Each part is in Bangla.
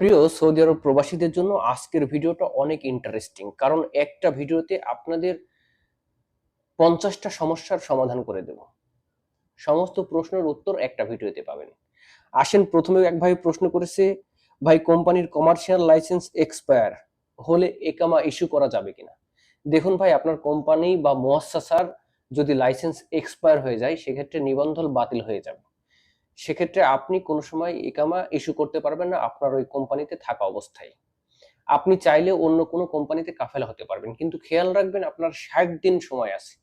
প্রিয় সৌদি আরব প্রবাসীদের জন্য আজকের ভিডিওটা অনেক ইন্টারেস্টিং কারণ একটা ভিডিওতে আপনাদের পঞ্চাশটা সমস্যার সমাধান করে দেব। সমস্ত প্রশ্নের উত্তর একটা ভিডিওতে পাবেন। আসেন প্রথমে এক ভাই প্রশ্ন করেছে, ভাই, কোম্পানির কমার্শিয়াল লাইসেন্স এক্সপায়ার হলে একামা ইস্যু করা যাবে কিনা? দেখুন ভাই, আপনার কোম্পানি বা মোয়াসাসার যদি লাইসেন্স এক্সপায়ার হয়ে যায়, সেক্ষেত্রে নিবন্ধন বাতিল হয়ে যাবে। সেক্ষেত্রে আপনি কোনো সময় একামা ইস্যু করতে পারবেন না, আপনার ওই কোম্পানিতে থাকা অবস্থায়। আপনি চাইলে অন্য কোনো কোম্পানিতে কাফেলা হতে পারবেন, কিন্তু খেয়াল রাখবেন আপনার ষাট দিন সময় আছে।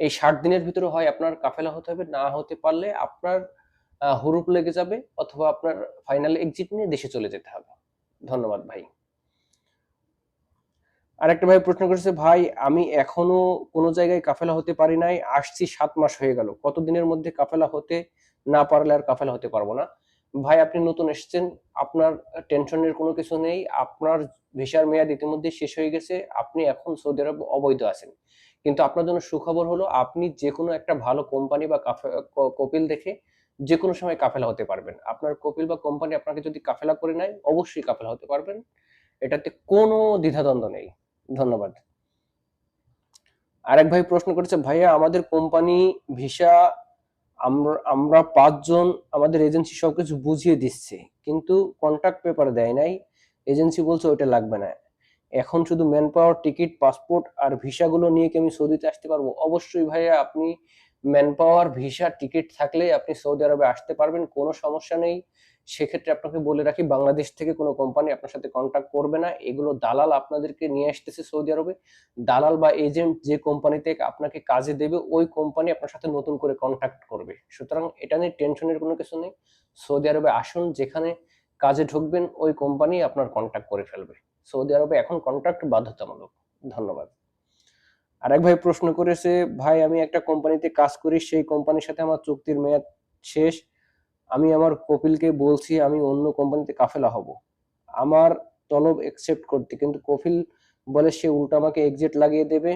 এই ষাট দিনের ভিতরে হয় আপনার কাফেলা হতে হবে, না হতে পারলে আপনার হুরুপ লেগে যাবে অথবা আপনার ফাইনাল এক্সিট নিয়ে দেশে চলে যেতে হবে। ধন্যবাদ ভাই। আরেকটা ভাই প্রশ্ন করেছে, ভাই, আমি এখনও কোনো জায়গায় কাফেলা হতে পারি নাই, আসছি সাত মাস হয়ে গেল। কতদিনের মধ্যে কাফেলা হতে না পারলে আর কাফেলা হতে পারব না। ভাই, আপনি নতুন এসেছেন, আপনার টেনশনের কোনো কিছু নেই, আপনার ভিসার মেয়াদ ইতিমধ্যে শেষ হয়ে গেছে, আপনি এখন সৌদি আরব অবৈধ আছেন। কিন্তু আপনার জন্য সুখবর হলো, আপনি যে কোনো একটা ভালো কোম্পানি বা কপিল দেখে যে কোনো সময় কাফেলা হতে পারবেন। আপনার কপিল বা কোম্পানি আপনাকে যদি কাফেলা করে নেয়, অবশ্যই কাফেলা হতে পারবেন। এটাতে কোনো দ্বিধাদ্বন্দ্ব নেই। ধন্যবাদ। আরেক ভাই প্রশ্ন করেছে, ভাইয়া, আমাদের কোম্পানি ভিসা আমরা আমরা পাঁচজন আমাদের এজেন্সি সবকিছু বুঝিয়ে দিচ্ছে, কিন্তু কন্ট্রাক্ট পেপার দেয় নাই এজেন্সি বলছে ওইটা লাগবে না। এখন শুধু ম্যান পাওয়ার টিকিট পাসপোর্ট আর ভিসাগুলো নিয়ে কি আমি সৌদিতে আসতে পারব? অবশ্যই ভাইয়া, আপনি ম্যান পাওয়ার ভিসা টিকিট থাকলে আপনি সৌদি আরবে আসতে পারবেন, কোনো সমস্যা নেই। সেক্ষেত্রে আপনাকে বলে রাখি, বাংলাদেশ থেকে কোনো কোম্পানি আপনার সাথে কন্ট্যাক্ট করবে না। এগুলো দালাল আপনাদেরকে নিয়ে আসতেছে সৌদি আরবে। দালাল বা এজেন্ট যে কোম্পানিতে আপনাকে কাজে দেবে, ওই কোম্পানি আপনার সাথে নতুন করে কন্ট্যাক্ট করবে। সুতরাং এটা নিয়ে টেনশনের কোনো কিছু নেই। সৌদি আরবে আসুন, যেখানে কাজে ঢুকবেন, ওই কোম্পানি আপনার কন্ট্যাক্ট করে ফেলবে। সৌদি আরবে এখন কন্ট্রাক্ট বাধ্যতামূলক। ধন্যবাদ। আরেক ভাই প্রশ্ন করেছে, ভাই, আমি একটা কোম্পানিতে কাজ করি, সেই কোম্পানির সাথে আমার চুক্তির মেয়াদ শেষ। আমি আমার কপিলকে বলছি আমি অন্য কোম্পানিতে কাফেলা হব। আমার তলব একসেপ্ট করতে। কিন্তু কপিল বলে সে উল্টো আমাকে এক্সিট লাগিয়ে দেবে।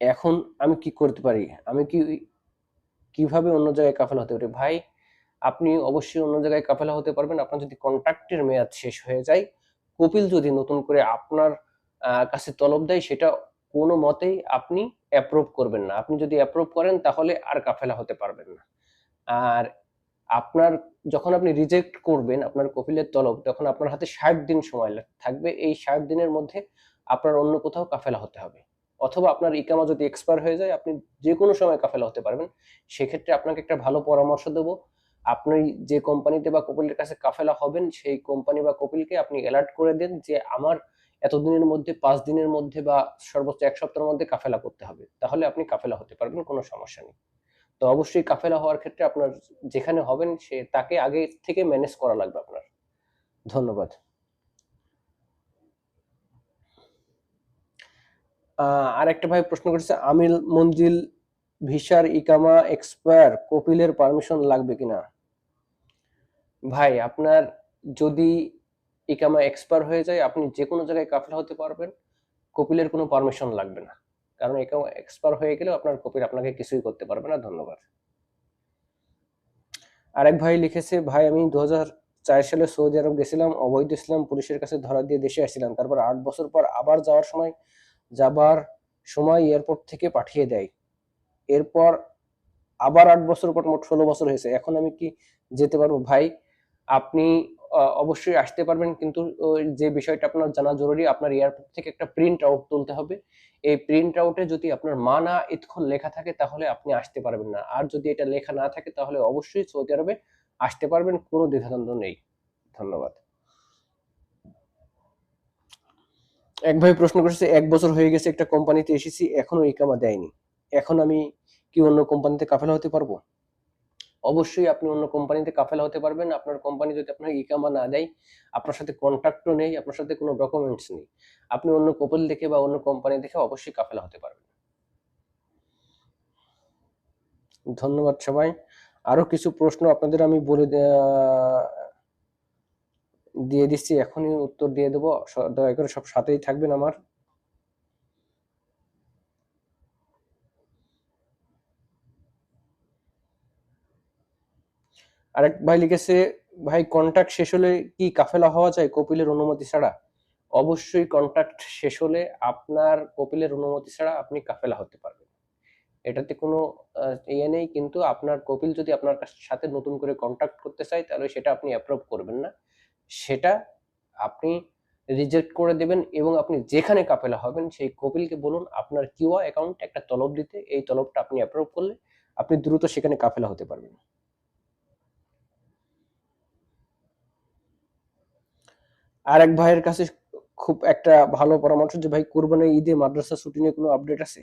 এখন আমি কি করতে পারি? আমি কি কীভাবে অন্য জায়গায় কাফেলা হতে পারি? ভাই, আপনি অবশ্যই অন্য জায়গায় কাফেলা হতে পারবেন। আপনার যদি কন্ট্রাক্টের মেয়াদ শেষ হয়ে যায়, কপিল যদি নতুন করে আপনার কাছে তলব দেয়, সেটা কোনো মতেই আপনি অ্যাপ্রুভ করবেন না। আপনি যদি অ্যাপ্রুভ করেন, তাহলে আর কাফেলা হতে পারবেন না। আর আপনার, যখন আপনি রিজেক্ট করবেন আপনার কপিলের তলব, তখন আপনার হাতে ষাট দিন সময় থাকবে। এই ষাট দিনের মধ্যে আপনার অন্য কোথাও কাফেলা হতে হবে। অথবা আপনার ইকামা যদি এক্সপায়ার হয়ে যায়, আপনি যে কোনো সময় কাফেলা হতে পারবেন। সেক্ষেত্রে আপনাকে একটা ভালো পরামর্শ দেবো। আপনি যে কোম্পানিতে বা কপিলের কাছে কাফেলা হবেন, সেই কোম্পানি বা কপিলকে আপনি অ্যালার্ট করে দেন যে, আমার এতদিনের মধ্যে, পাঁচ দিনের মধ্যে বা সর্বোচ্চ এক সপ্তাহের মধ্যে কাফেলা করতে হবে। তাহলে আপনি কাফেলা হতে পারবেন, কোনো সমস্যা নেই। তো অবশ্যই কাফেলা হওয়ার ক্ষেত্রে আপনার যেখানে হবেন, সে তাকে আগে থেকে ম্যানেজ করা লাগবে আপনার। ধন্যবাদ। আর একটা ভাই প্রশ্ন করেছে, আমিল মঞ্জিল ভিসার ইকামা এক্সপায়ার কপিলের পারমিশন লাগবে কিনা? ভাই, আপনার যদি ইকামা এক্সপায়ার হয়ে যায়, আপনি যে কোনো জায়গায় কাফেলা হতে পারবেন, কপিলের কোনো পারমিশন লাগবে না। কারণ ইকামা এক্সপায়ার হয়ে গেলেও আপনার কপিল আপনাকে কিছুই করতে পারবে না, ধন্যবাদ। আরেক ভাই লিখেছে, ভাই, আমি দু চার সালে সৌদি আরব গেছিলাম, অবৈধ ইসলাম পুলিশের কাছে ধরা দিয়ে দেশে আসছিলাম। তারপর আট বছর পর আবার যাওয়ার সময়, যাবার সময় এয়ারপোর্ট থেকে পাঠিয়ে দেয়। এরপর আবার আট বছর পর মোট ষোলো বছর হয়েছে। এখন আমি কি যেতে পারব? ভাই, আপনি অবশ্যই আসতে পারবেন। কিন্তু যে বিষয়টা আপনার জানা জরুরি, আপনার এয়ারপোর্ট থেকে একটা প্রিন্ট আউট তুলতে হবে। এই প্রিন্ট আউটে যদি আপনার মা না ইতক্ষণ লেখা থাকে, তাহলে আপনি আসতে পারবেন না। আর যদি এটা লেখা না থাকে, তাহলে অবশ্যই সৌদি আরবে আসতে পারবেন, কোনো দ্বিধাদ্বন্দ্ব নেই। ধন্যবাদ। এক ভাই প্রশ্ন করেছে, এক বছর হয়ে গেছে, একটা কোম্পানিতে এসেছি, এখনও ইকামা দেয়নি। এখন আমি কি অন্য কোম্পানিতে কাফেলা হতে পারব? অবশ্যই আপনি অন্য কোম্পানিতে কাফেলা হতে পারবেন। আপনার কোম্পানি যদি আপনার ইকামা না দেয়, আপনার সাথে কন্ট্রাক্টও নেই, আপনার সাথে কোনো ডকুমেন্টস নেই, আপনি অন্য কপিল দেখে বা অন্য কোম্পানি দেখে অবশ্যই কাফেলা হতে পারবেন। ধন্যবাদ সবাই। আরও কিছু প্রশ্ন আপনাদের আমি বলে দিয়ে দিচ্ছি। এখনই উত্তর দিয়ে দেবো। দয়া করে সব সাথেই থাকবেন আমার। আরেক ভাই লিখেছে, ভাই কন্ট্রাক্ট শেষ হলে কি কাফেলা হওয়া যায় কপিলের অনুমতি ছাড়া? অবশ্যই কন্ট্রাক্ট শেষ হলে আপনার কপিলের অনুমতি ছাড়া আপনি কাফেলা হতে পারবেন। এটাতে কোনো ইয়ে নেই, কিন্তু আপনার কপিল যদি আপনার সাথে নতুন করে কন্ট্যাক্ট করতে চায়, তাহলে সেটা আপনি অ্যাপ্রুভ করবেন না। সেটা আপনি রিজেক্ট করে দেবেন এবং আপনি যেখানে কাফেলা হবেন, সেই কপিলকে বলুন, আপনার কিউআ অ্যাকাউন্টে একটা তলব দিতে, এই তলবটা আপনি অ্যাপ্রুভ করলে আপনি দ্রুত সেখানে কাফেলা হতে পারবেন। আর এক ভাইয়ের কাছে খুব একটা ভালো পরামর্শ যে, ভাই কোরবানির ঈদে মাদ্রাসা ছুটি নিয়ে কোনো আপডেট আছে?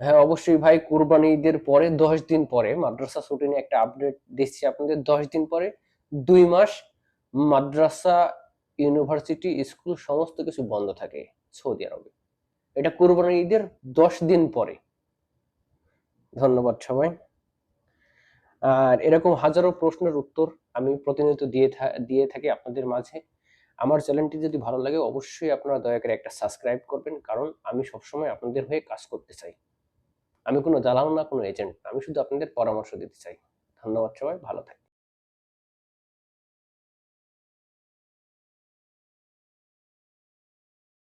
হ্যাঁ অবশ্যই ভাই, কোরবানি ঈদের পরে, দশ দিন পরে মাদ্রাসা ছুটি নিয়ে একটা আপডেট দিচ্ছি আপনাদের। দশ দিন পরে, দুই মাস মাদ্রাসা, ইউনিভার্সিটি, স্কুল সমস্ত কিছু বন্ধ থাকে সৌদি আরবে। এটা কোরবানি ঈদের দশ দিন পরে। ধন্যবাদ সবাই। আর এরকম হাজারো প্রশ্নের উত্তর আমি প্রতিনিয়ত দিয়ে দিয়ে থাকি আপনাদের মাঝে। আমার চ্যানেলটি যদি ভালো লাগে, অবশ্যই আপনারা দয়া করে একটা সাবস্ক্রাইব করবেন, কারণ আমি সবসময় আপনাদের হয়ে কাজ করতে চাই। আমি কোনো দালাল না, কোনো এজেন্ট আমি শুধু আপনাদের পরামর্শ দিতে চাই। ধন্যবাদ সবাই, ভালো থাকবেন।